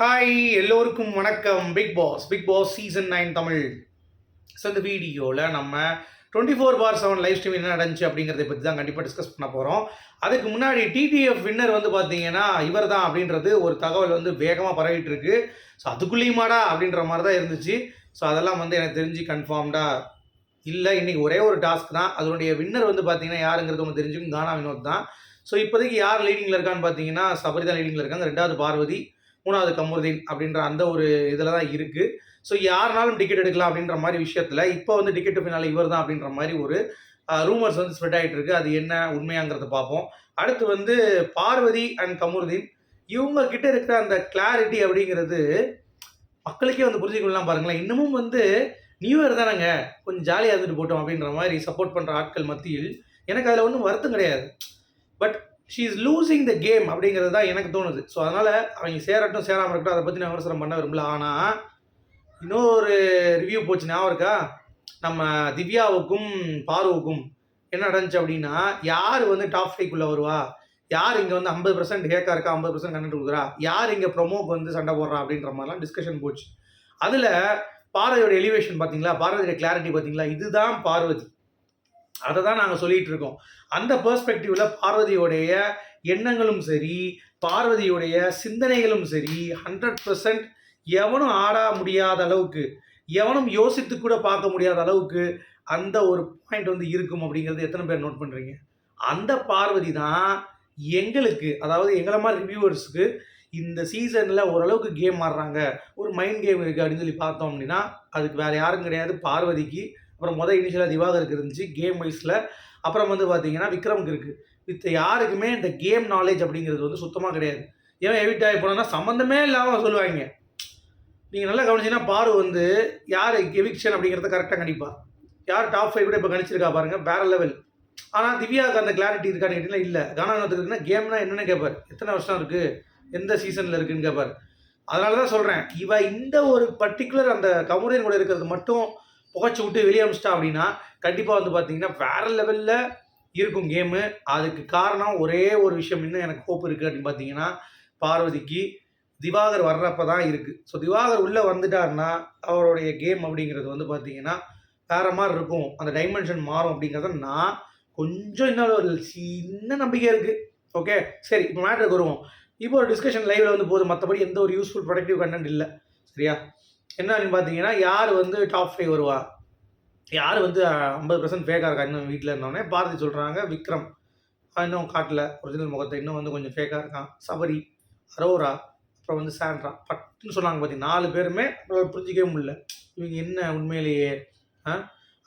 Hi எல்லோருக்கும் வணக்கம். Bigg Boss Bigg Boss season nine Tamil. So இந்த வீடியோவில் நம்ம twenty four bar seven live stream என்ன நடந்துச்சு அப்படிங்கிறத பற்றி தான் கண்டிப்பாக டிஸ்கஸ் பண்ண போகிறோம் அதுக்கு முன்னாடி டிடிஎஃப் வின்னர் வந்து பார்த்தீங்கன்னா இவர் தான் அப்படின்றது ஒரு தகவல் வந்து வேகமாக பரவிட்டு இருக்கு. ஸோ அதுக்குள்ளேயுமாடா அப்படின்ற மாதிரி தான் இருந்துச்சு. ஸோ அதெல்லாம் வந்து எனக்கு தெரிஞ்சு கன்ஃபார்ம்டாக இல்லை. இன்றைக்கி ஒரே ஒரு டாஸ்க் தான். அதனுடைய வின்னர் வந்து பார்த்தீங்கன்னா யாருங்கிறது உங்களுக்கு தெரிஞ்சுக்கும்? கானா வினோத் தான். ஸோ இப்போதைக்கு யார் லீடிங்கில் இருக்கான்னு பார்த்தீங்கன்னா சபரி தான் லீடிங்கில் இருக்காங்க. ரெண்டாவது பார்வதி. மூணாவது கமருதீன் அப்படின்ற அந்த ஒரு இதில் தான் இருக்குது ஸோ யாருனாலும் டிக்கெட் எடுக்கலாம் அப்படின்ற மாதிரி விஷயத்தில் இப்போ வந்து டிக்கெட் பின்னால் இவர் தான் அப்படின்ற மாதிரி ஒரு ரூமர்ஸ் வந்து ஸ்ப்ரெட் ஆகிட்டு இருக்கு. அது என்ன உண்மையாங்கிறத பார்ப்போம். அடுத்து வந்து பார்வதி அண்ட் கமருதீன் இவங்க கிட்ட இருக்கிற அந்த கிளாரிட்டி அப்படிங்கிறது மக்களுக்கே வந்து புரிஞ்சுக்கலாம் பாருங்களேன். இன்னமும் வந்து நியூ இயர் தானேங்க. கொஞ்சம் ஜாலியாக இருந்துட்டு போட்டோம் அப்படின்ற மாதிரி சப்போர்ட் பண்ணுற ஆட்கள் மத்தியில் எனக்கு அதில் ஒன்றும் வருத்தம் கிடையாது. But she is losing the game அப்படிங்கிறது தான் எனக்கு தோணுது. ஸோ அதனால் அவங்க சேரட்டும் சேராமல் இருக்கட்டும் அதை பற்றி நான் விமர்சனம் பண்ண விரும்பல. ஆனால் இன்னொரு ரிவ்யூ போச்சு ஞாபகம் இருக்கா? நம்ம திவ்யாவுக்கும் பாருவுக்கும் என்ன நடந்துச்சு அப்படின்னா யார் வந்து டாப் ஃபைவ்க்குள்ளே வருவா? யார் இங்கே வந்து ஐம்பது பர்சன்ட் ஹேக்கா இருக்கா? ஐம்பது பர்சன்ட் கண்டென்ட் கொடுக்குறா? யார் இங்கே ப்ரொமோக்கு வந்து சண்டை போடுறா? அப்படின்ற மாதிரிலாம் டிஸ்கஷன் போச்சு. அதில் பார்வதியோட எலிவேஷன் பார்த்தீங்களா? பார்வதியோட கிளாரிட்டி பார்த்தீங்களா? இதுதான் பார்வதி. அதை தான் நாங்கள் சொல்லிட்டு இருக்கோம் அந்த பெர்ஸ்பெக்டிவ்ல பார்வதியோடைய எண்ணங்களும் சரி பார்வதியுடைய சிந்தனைகளும் சரி ஹண்ட்ரட் பர்சன்ட் எவனும் ஆட முடியாத அளவுக்கு எவனும் யோசித்து கூட பார்க்க முடியாத அளவுக்கு அந்த ஒரு பாயிண்ட் வந்து இருக்கும் அப்படிங்கிறது எத்தனை பேர் நோட் பண்ணுறீங்க அந்த பார்வதி தான் எங்களுக்கு அதாவது எங்களை மாதிரி ரிவ்யூவர்ஸுக்கு இந்த சீசனில் ஓரளவுக்கு கேம் ஆடுறாங்க. ஒரு மைண்ட் கேம் இருக்குது அப்படின்னு சொல்லி பார்த்தோம் அப்படின்னா அதுக்கு வேறு யாரும் கிடையாது. பார்வதிக்கு அப்புறம் மொதல் இனிஷியலாக திவாகருக்கு இருந்துச்சு கேம் வைஸில் அப்புறம் வந்து பார்த்தீங்கன்னா விக்ரம்க்கு இருக்குது வித் யாருக்குமே இந்த கேம் நாலேஜ் அப்படிங்கிறது வந்து சுத்தமாக கிடையாது. ஏன் எவிட் ஆகி போனோம்னா சம்மந்தமே இல்லாமல் சொல்லுவாங்க. நீங்கள் நல்லா கவனிச்சிங்கன்னா பாரு வந்து யார் எவிக்ஷன் அப்படிங்கிறத கரெக்டாக கணிப்பார். யார் டாப் ஃபைவ் கூட இப்போ கணிச்சிருக்கா பாருங்கள் வேற லெவல் ஆனால் திவ்யாவுக்கு அந்த கிளாரிட்டி இருக்கான்னு கேட்டிங்கன்னா இல்லை. கானானத்துக்கு இருக்குன்னா கேம்னா என்னென்னு கேட்பார் எத்தனை வருஷம் இருக்குது எந்த சீசனில் இருக்குன்னு கேட்பார் அதனால தான் சொல்கிறேன் இவ இந்த ஒரு பர்டிகுலர் அந்த கமுரியன் கூட இருக்கிறது மட்டும் புகைச்சி விட்டு வெளியே அனுப்பிச்சிட்டா அப்படின்னா கண்டிப்பாக வந்து பார்த்தீங்கன்னா வேற லெவலில் இருக்கும் கேமு அதுக்கு காரணம் ஒரே ஒரு விஷயம். இன்னும் எனக்கு ஹோப் இருக்குது அப்படின்னு பார்த்தீங்கன்னா பார்வதிக்கு திவாகர் வர்றப்ப தான் இருக்குது ஸோ திவாகர் உள்ளே வந்துட்டாருன்னா அவருடைய கேம் அப்படிங்கிறது வந்து பார்த்தீங்கன்னா வேற மாதிரி இருக்கும். அந்த டைமென்ஷன் மாறும் அப்படிங்கிறத நான் கொஞ்சம் இன்னும் ஒரு சின்ன நம்பிக்கை இருக்குது ஓகே சரி இப்போ மேட்ருக்கு வருவோம். இப்போ ஒரு டிஸ்கஷன் லைவில் வந்து போகுது. மற்றபடி எந்த ஒரு யூஸ்ஃபுல் ப்ரொடக்டிவ் கண்டென்ட் இல்லை. சரியா? என்னன்னு பார்த்தீங்கன்னா யார் வந்து டாப் ஃபைவ் வருவா? யார் வந்து ஐம்பது பர்சன்ட் ஃபேக்காக இருக்கா? இன்னும் வீட்டில் இருந்தோடனே பாரதி சொல்கிறாங்க விக்ரம். இன்னும் காட்டில். ஒரிஜினல் முகத்தை இன்னும் வந்து கொஞ்சம் ஃபேக்காக இருக்கான். சபரி அரோரா அப்புறம் வந்து சாண்ட்ரா. பட்டுன்னு சொன்னாங்க பார்த்தீங்கன்னா நாலு பேருமே நம்மளால புரிஞ்சிக்கவே முடியல. இவங்க என்ன உண்மையிலேயே ஆ?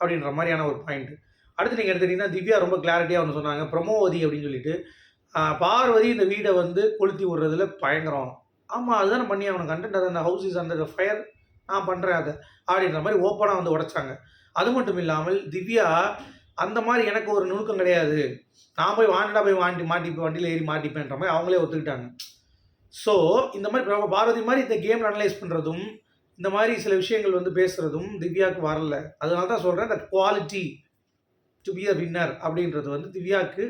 அப்படின்ற மாதிரியான ஒரு பாயிண்ட் அடுத்து நீங்கள் எடுத்துக்கிட்டிங்கன்னா திவ்யா ரொம்ப கிளாரிட்டியாக ஒன்று சொன்னாங்க பிரமோவதி அப்படின்னு சொல்லிட்டு. பார்வதி இந்த வீடை வந்து கொளுத்தி விடுறதுல பயங்கரம். ஆமாம் அதுதானே பண்ணி அவனை கண்டென்ட் அதை அந்த ஹவுஸ் இஸ் அந்த ஃபயர் நான் பண்ணுறேன் அதை அப்படின்ற மாதிரி ஓப்பனாக வந்து உடைச்சாங்க. அது மட்டும் இல்லாமல் திவ்யா அந்த மாதிரி எனக்கு ஒரு நுணுக்கம் கிடையாது. நான் போய் வாண்டடா போய் வாண்டி மாட்டிப்பேன் வண்டியில் ஏறி மாட்டிப்பேன்ற மாதிரி அவங்களே ஒத்துக்கிட்டாங்க. ஸோ இந்த மாதிரி பாரதி மாதிரி இந்த கேம் அனலைஸ் பண்ணுறதும் இந்த மாதிரி சில விஷயங்கள் வந்து பேசுகிறதும் திவ்யாவுக்கு வரல. அதனால தான் சொல்கிறேன் that quality to be a winner அப்படின்றது வந்து திவ்யாவுக்கு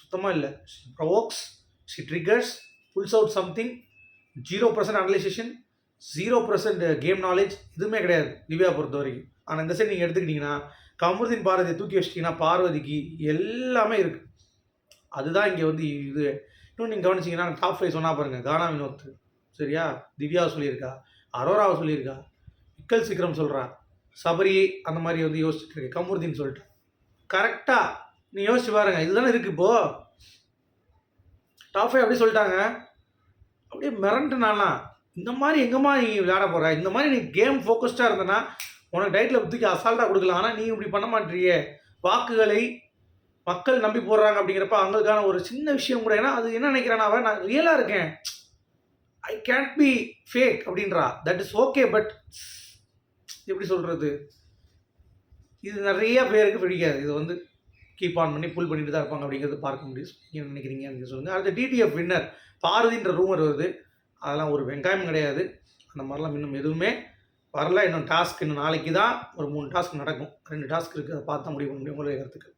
சுத்தமாக இல்லை. Provokes she triggers pulls out something zero percent analysation zero percent game knowledge எதுவுமே கிடையாது நிவ்யா பொறுத்த வரைக்கும் ஆனால் இந்த சைடு நீங்கள் எடுத்துக்கிட்டிங்கன்னா கமருதீன் பாரதியை தூக்கி வச்சிட்டிங்கன்னா பார்வதிக்கு எல்லாமே இருக்குது அதுதான் இங்கே வந்து இது. இன்னும் நீங்கள் கவனிச்சிங்கன்னா டாப் ஃபைவ் சொன்னால் பாருங்கள் கானா வினோத். சரியா? திவ்யா சொல்லியிருக்கா அரோராவை சொல்லியிருக்கா விக்கல் சிக்ரம் சொல்கிறா சபரி அந்த மாதிரி வந்து யோசிச்சுட்டு இருக்கு கமருதீன் சொல்லிட்டு. கரெக்டாக நீ யோசிச்சு பாருங்க இதுதானே இருக்குது இப்போது டாப் ஃபைவ் அப்படி சொல்லிட்டாங்க. அப்படியே மிரண்டு நான்லாம் இந்த மாதிரி எங்கம்மா நீ விளையாட போகிற இந்த மாதிரி நீ கேம் ஃபோக்கஸ்டாக இருந்தனா உனக்கு டயட்டில் தூக்கி அசால்ட்டாக கொடுக்கலாம் ஆனால் நீ இப்படி பண்ண மாட்டியே. வாக்குகளை மக்கள் நம்பி போடுறாங்க அப்படிங்கிறப்ப அவங்களுக்கான ஒரு சின்ன விஷயம் கூட. ஏன்னா அது என்ன நினைக்கிறான் அவன் நான் ரியலாக இருக்கேன். ஐ கேன்ட் பி ஃபேக் அப்படின்றா. தட் இஸ் ஓகே பட் எப்படி சொல்கிறது இது நிறைய பேருக்கு பிடிக்காது. இது வந்து கீப் ஆன் பண்ணி புல் பண்ணிட்டு தான் இருப்பாங்க அப்படிங்கிறது பார்க்க முடியும். நீங்கள் நினைக்கிறீங்க அப்படின்னு சொல்லுங்கள் அடுத்த டிடிஎஃப் வின்னர் பாரதின்ற ரூமர் வருது. அதெல்லாம் ஒரு வெங்காயம் கிடையாது. அந்த மாதிரிலாம் இன்னும் எதுவுமே வரல. இன்னும் டாஸ்க் இன்னும் நாளைக்கு தான் ஒரு மூணு டாஸ்க் நடக்கும். ரெண்டு டாஸ்க் இருக்குது அதை பார்த்தா முடிவு பண்ண முடியும். உங்களுடைய கருத்துக்கள்.